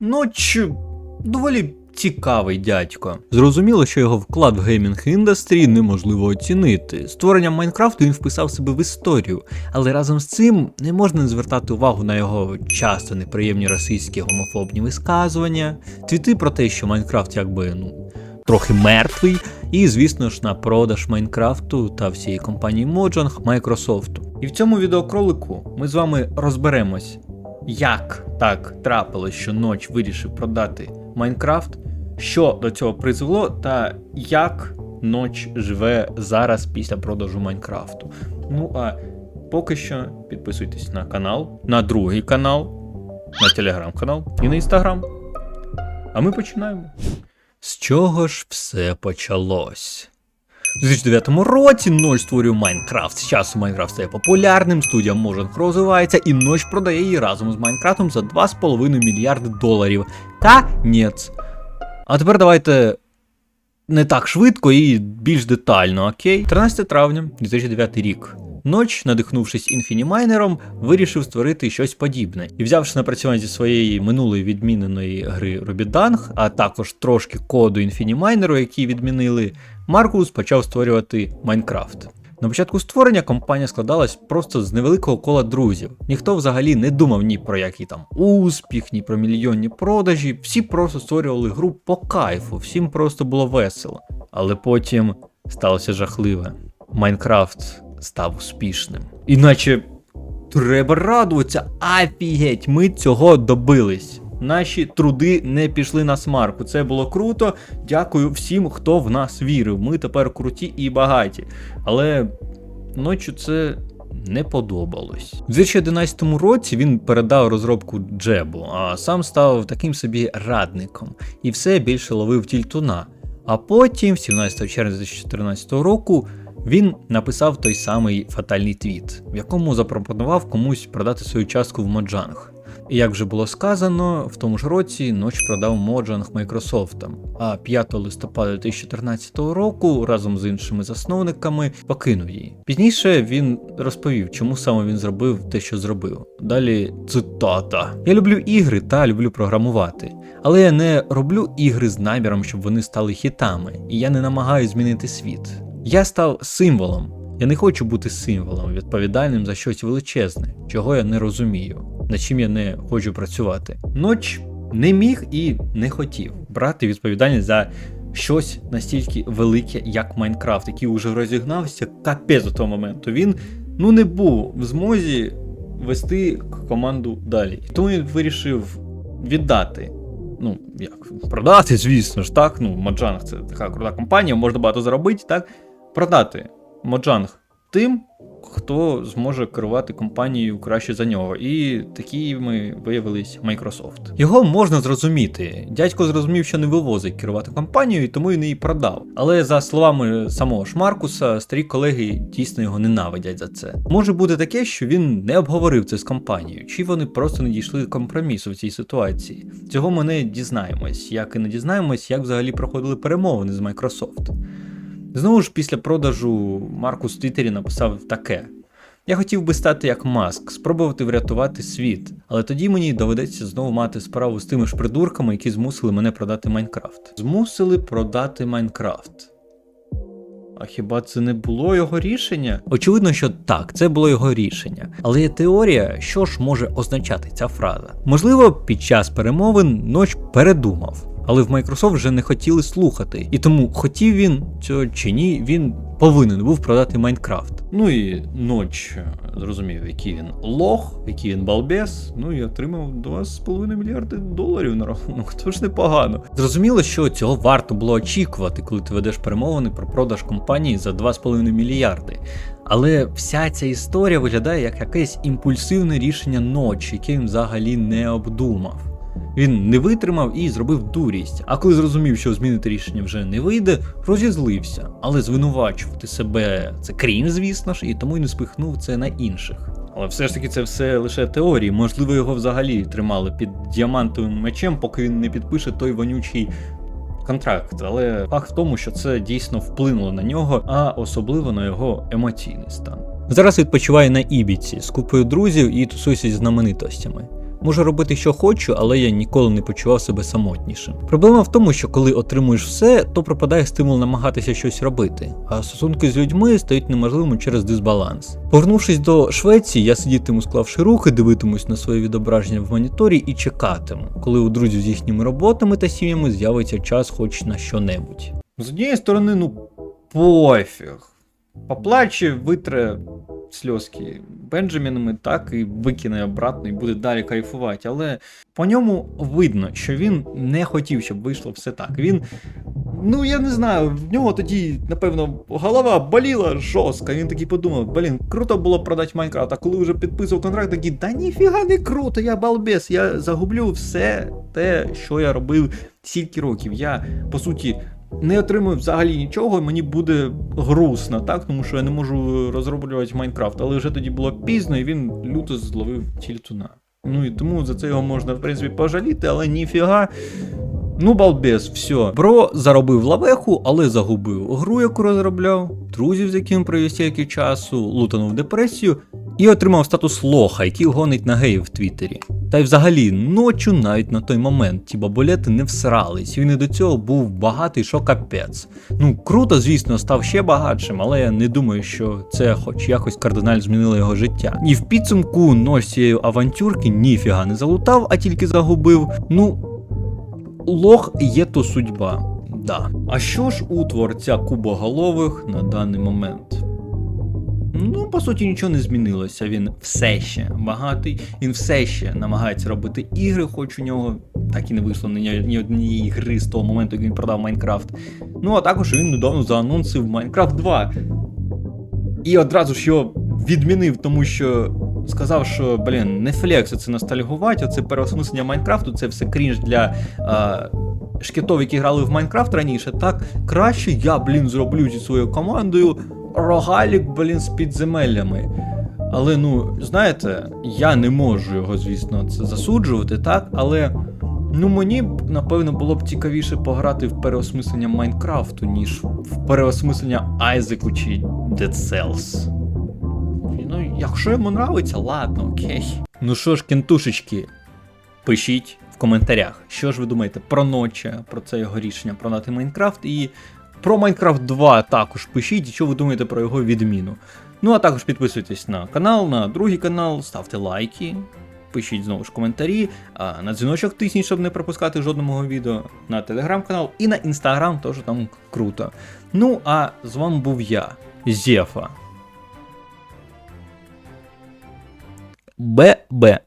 Ноч доволі цікавий дядько. Зрозуміло, що його вклад в геймінг індустрі неможливо оцінити. Створенням Майнкрафту він вписав себе в історію, але разом з цим не можна не звертати увагу на його часто неприємні расистські гомофобні висказування, твіти про те, що Майнкрафт якби ну. Трохи мертвий, і, звісно ж, на продаж Майнкрафту та всієї компанії Mojang Майкрософту. І в цьому відеокролику ми з вами розберемось, як так трапилось, що ноч вирішив продати Майнкрафт, що до цього призвело, та як ноч живе зараз після продажу Майнкрафту. Ну а поки що підписуйтесь на канал, на другий канал, на телеграм-канал і на інстаграм. А ми починаємо. З чого ж все почалось? У 2009 році Ночь створює Майнкрафт. З часу Майнкрафт стає популярним, студія Mojang розвивається, і Ночь продає її разом з Майнкрафтом за 2,5 мільярди доларів. Конець. А тепер давайте не так швидко і більш детально, окей? 13 травня 2009 рік. Ноч, надихнувшись інфінімайнером, вирішив створити щось подібне. І взявши напрацювання зі своєї минулої відміненої гри Робіданг, а також трошки коду інфінімайнеру, який відмінили, Маркус почав створювати Майнкрафт. На початку створення компанія складалась просто з невеликого кола друзів. Ніхто взагалі не думав ні про який там успіх, ні про мільйонні продажі. Всі просто створювали гру по кайфу, всім просто було весело. Але потім сталося жахливе. Майнкрафт став успішним. Іначе треба радуватися, афігеть, ми цього добились. Наші труди не пішли на смарку. Це було круто. Дякую всім, хто в нас вірив. Ми тепер круті і багаті. Але ночі це не подобалось. У 2011 році він передав розробку Джебу, а сам став таким собі радником і все більше ловив тільтуна. А потім, 17 червня 2014 року, він написав той самий фатальний твіт, в якому запропонував комусь продати свою частку в Моджанг. Як вже було сказано, в тому ж році Ноч продав Моджанг Майкрософтам, а 5 листопада 2014 року разом з іншими засновниками покинув її. Пізніше він розповів, чому саме він зробив те, що зробив. Далі цитата: Я люблю ігри та люблю програмувати, але я не роблю ігри з наміром, щоб вони стали хітами, і я не намагаюся змінити світ. Я став символом. Я не хочу бути символом, відповідальним за щось величезне, чого я не розумію, над чим я не хочу працювати. Ноч не міг і не хотів брати відповідальність за щось настільки велике, як Майнкрафт, який уже розігнався капець до того моменту. Він ну не був в змозі вести команду далі. Тому він вирішив віддати. Ну, як продати, звісно ж, так. Ну, Маджанг це така крута компанія, можна багато заробити, так. Продати Моджанг тим, хто зможе керувати компанією краще за нього. І такими виявились Microsoft. Його можна зрозуміти. Дядько зрозумів, що не вивозить керувати компанією, тому він її продав. Але за словами самого ж Маркуса, старі колеги дійсно його ненавидять за це. Може бути таке, що він не обговорив це з компанією, чи вони просто не дійшли до компромісу в цій ситуації. Цього ми не дізнаємось, як і не дізнаємось, як взагалі проходили перемовини з Microsoft. Знову ж після продажу Маркус в Твіттері написав таке: Я хотів би стати як Маск, спробувати врятувати світ, але тоді мені доведеться знову мати справу з тими ж придурками, які змусили мене продати Майнкрафт. Змусили продати Майнкрафт. А хіба це не було його рішення? Очевидно, що так, це було його рішення. Але є теорія, що ж може означати ця фраза. Можливо, під час перемовин ноч передумав. Але в Microsoft вже не хотіли слухати. І тому хотів він цього чи ні, він повинен був продати Майнкрафт. Ну і ноч зрозумів, який він лох, який він балбес. Ну і отримав 2,5 мільярди доларів на рахунок. Тож непогано. Зрозуміло, що цього варто було очікувати, коли ти ведеш перемовини про продаж компанії за 2,5 мільярди. Але вся ця історія виглядає як якесь імпульсивне рішення ночі, яке він взагалі не обдумав. Він не витримав і зробив дурість. А коли зрозумів, що змінити рішення вже не вийде, розізлився, але звинувачувати себе це крінж, звісно ж, і тому й не спихнув це на інших. Але все ж таки це все лише теорії. Можливо, його взагалі тримали під діамантовим мечем, поки він не підпише той вонючий контракт. Але факт в тому, що це дійсно вплинуло на нього, а особливо на його емоційний стан. Зараз відпочиває на Ібіці з купою друзів і тусується зі знаменитостями. Можу робити, що хочу, але я ніколи не почував себе самотнішим. Проблема в тому, що коли отримуєш все, то пропадає стимул намагатися щось робити, а стосунки з людьми стають неможливими через дисбаланс. Повернувшись до Швеції, я сидітиму, склавши руки, дивитимусь на своє відображення в моніторі і чекатиму, коли у друзів з їхніми роботами та сім'ями з'явиться час хоч на що-небудь. З однієї сторони, ну пофіг. Поплаче, витре сльозки Бенджамінами, так і викине обратно і буде далі кайфувати. Але по ньому видно, що він не хотів, щоб вийшло все так. Він, ну я не знаю, в нього тоді, напевно, голова боліла жорстко. Він такий подумав: блін, круто було продати Майнкрафт. А коли вже підписував контракт, такий, да ніфіга не круто, я балбес, я загублю все те, що я робив стільки років. Я, по суті, не отримую взагалі нічого, мені буде грустно, так? Тому що я не можу розроблювати Майнкрафт. Але вже тоді було пізно, і він люто зловив тільтуна. Ну і тому за це його можна, в принципі, пожаліти, але ніфіга. Ну, балбес, все. Бро заробив лавеху, але загубив гру, яку розробляв, друзів, з якими провів стільки часу, лутанув депресію і отримав статус лоха, який гонить на геїв в Твіттері. Та й взагалі, ночу навіть на той момент ті бабулети не всрались, він і до цього був багатий, що капець. Ну, круто, звісно, став ще багатшим, але я не думаю, що це хоч якось кардинально змінило його життя. І в підсумку нож цієї авантюрки ніфіга не залутав, а тільки загубив. Ну, лох є то судьба. Да. А що ж у творця кубоголових на даний момент? Ну, по суті, нічого не змінилося. Він все ще багатий, він все ще намагається робити ігри, хоч у нього так і не вийшло ні, ні однієї гри з того моменту, як він продав Майнкрафт. Ну, а також він недавно заанонсив Майнкрафт 2. І одразу ж його відмінив, тому що сказав, що, блін, не флекс це ностальгувати, оце переосмислення Майнкрафту, це все крінж для. А, Шкітов, які грали в Майнкрафт раніше, так краще я, блін, зроблю зі своєю командою рогалік, блін, з підземеллями. Але ну, знаєте, я не можу його, звісно, це засуджувати, так? Але ну мені напевно було б цікавіше пограти в переосмислення Майнкрафту, ніж в переосмислення Айзеку чи Dead Cells. Ну, якщо йому нравиться, ладно, окей. Ну що ж, кентушечки, пишіть в коментарях, що ж ви думаєте про ночі, про це його рішення продати Майнкрафт і про Майнкрафт 2 також пишіть, що ви думаєте про його відміну. Ну а також підписуйтесь на канал, на другий канал, ставте лайки, пишіть знову ж коментарі, на дзвіночок тисніть, щоб не пропускати жодного відео, на телеграм-канал і на інстаграм, теж там круто. Ну а з вами був я, Зефа. ББ.